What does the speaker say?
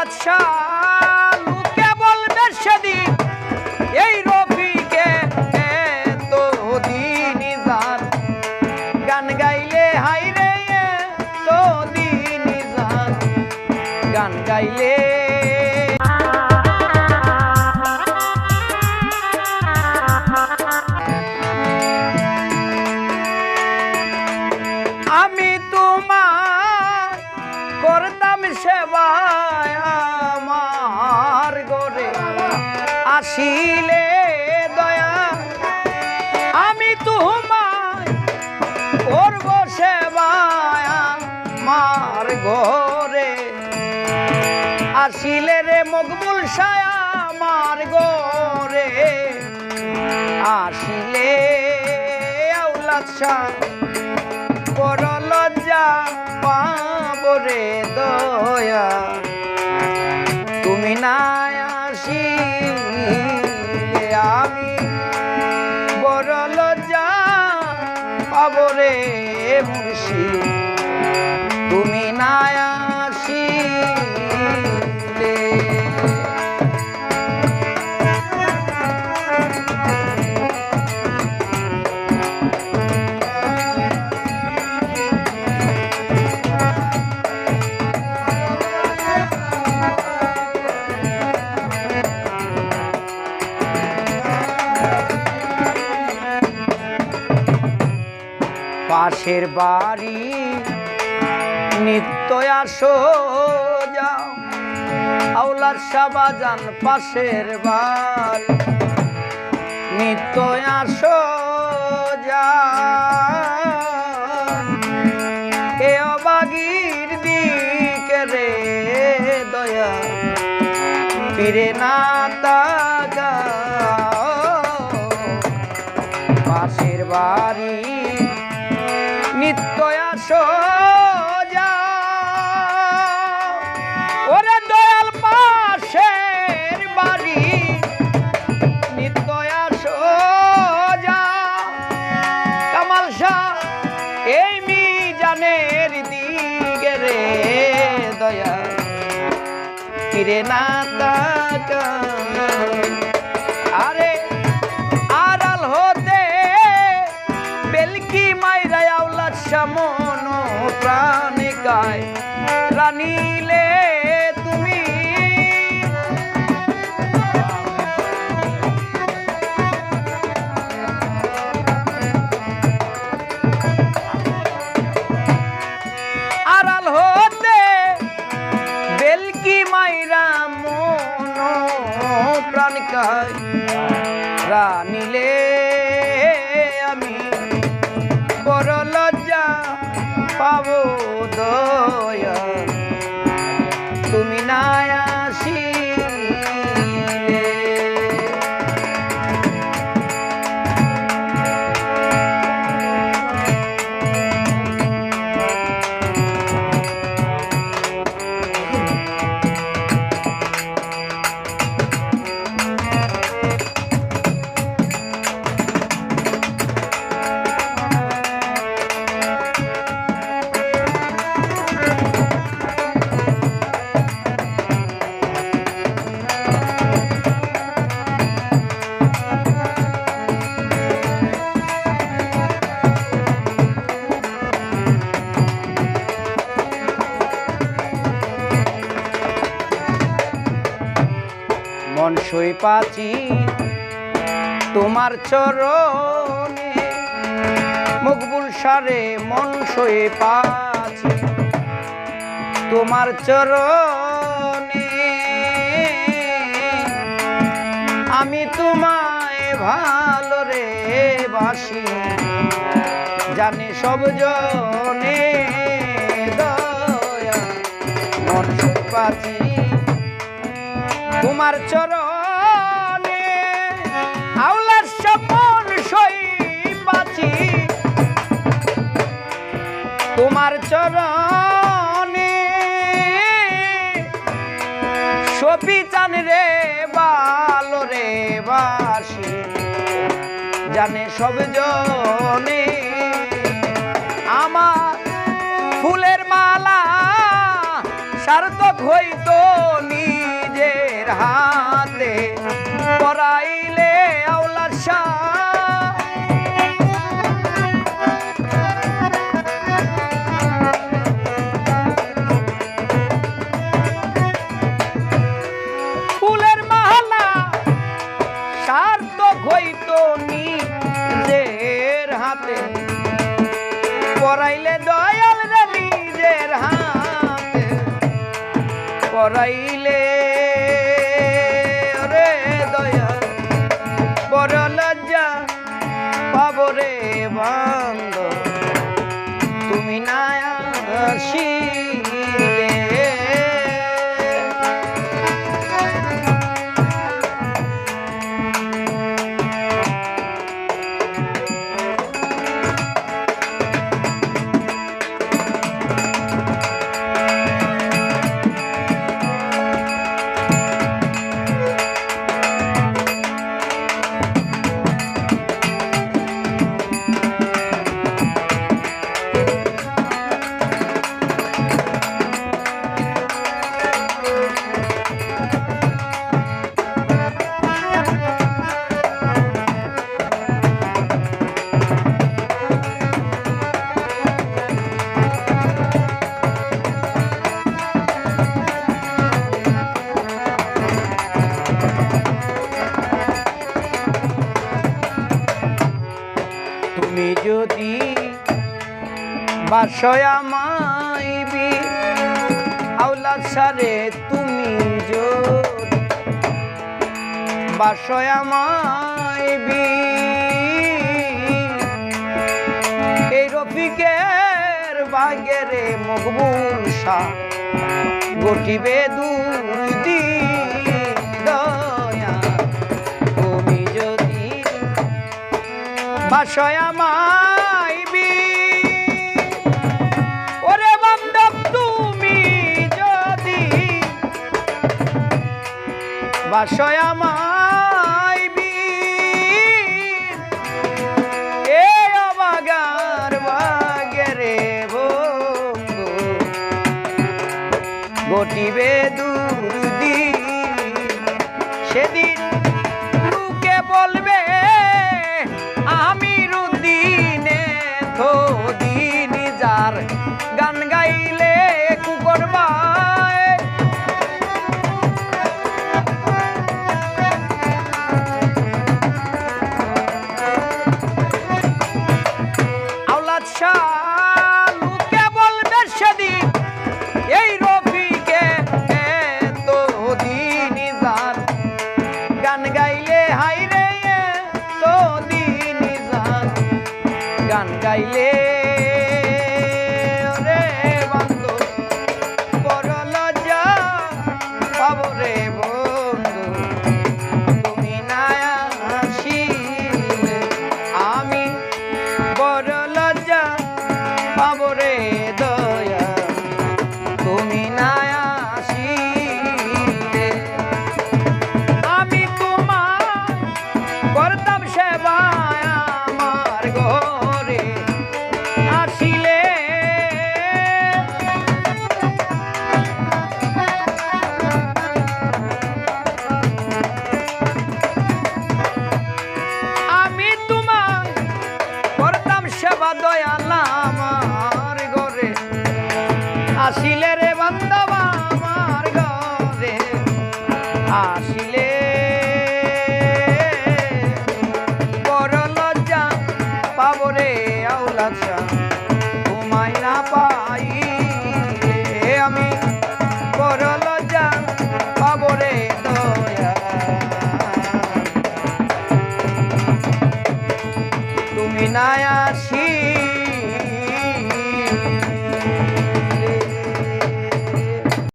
আউলাদ ঘরে। আসিলে রে মকবুল সায়া আমার গরে আসিলে আউলাদ শাহ বড় লজ্জা পাবরে দয়া। তুমি না আসি পাশের বাড়ি। নিত্য আসো, যাও। আউলার সাবাজান পাশের বাড়ি। নিত্য আসো, যাও। এ দিকে রে দয়া। ফিরে না তাকাও। পাশের বাড়ি যাও। ওরে দয়াল পাশের বাড়ি নিত্য যাও। কামাল শাহ, এই মি জানের দিকে রে দয়া ফিরে না তাকাও। প্রাণে গায়। রানিলে তুমি। আড়াল হতে বেলকি মাইরা মন প্রাণ গায় সই পাচি তোমার চরণে। মকবুল সারে মন সই পাচি তোমার চরণে। আমি তোমায় ভালো রে বাসি, জানে সব জনে দয়া, মন সই পাচি। তোমার চরণে চরণে। সপি চান রে বালো রে বাসি, জানে সব জনে। আমার ফুলের মালা সার্থক হইতো নি হাতে। হইত নিজের হাতে। পরাইলে দয়াল রে নিজের হাতে। পরাইলে রে দয়াল, বড় লজ্জা পাবো রে বান্ধ তুমি না আসিলে যদি বাসয় আমাইবি আউলা সারে তুমি যদি বাসয় আমাইবি এই রফিকের বাগেরে মকবুল শাহ গটিবে দুর্দি দয়া। তুমি যদি বাসয় আমাইবি বাসয় আমাইবি এ অবাগার বাগেরে বন্ধু। গটিবে দুর্দি আমার ঘরে।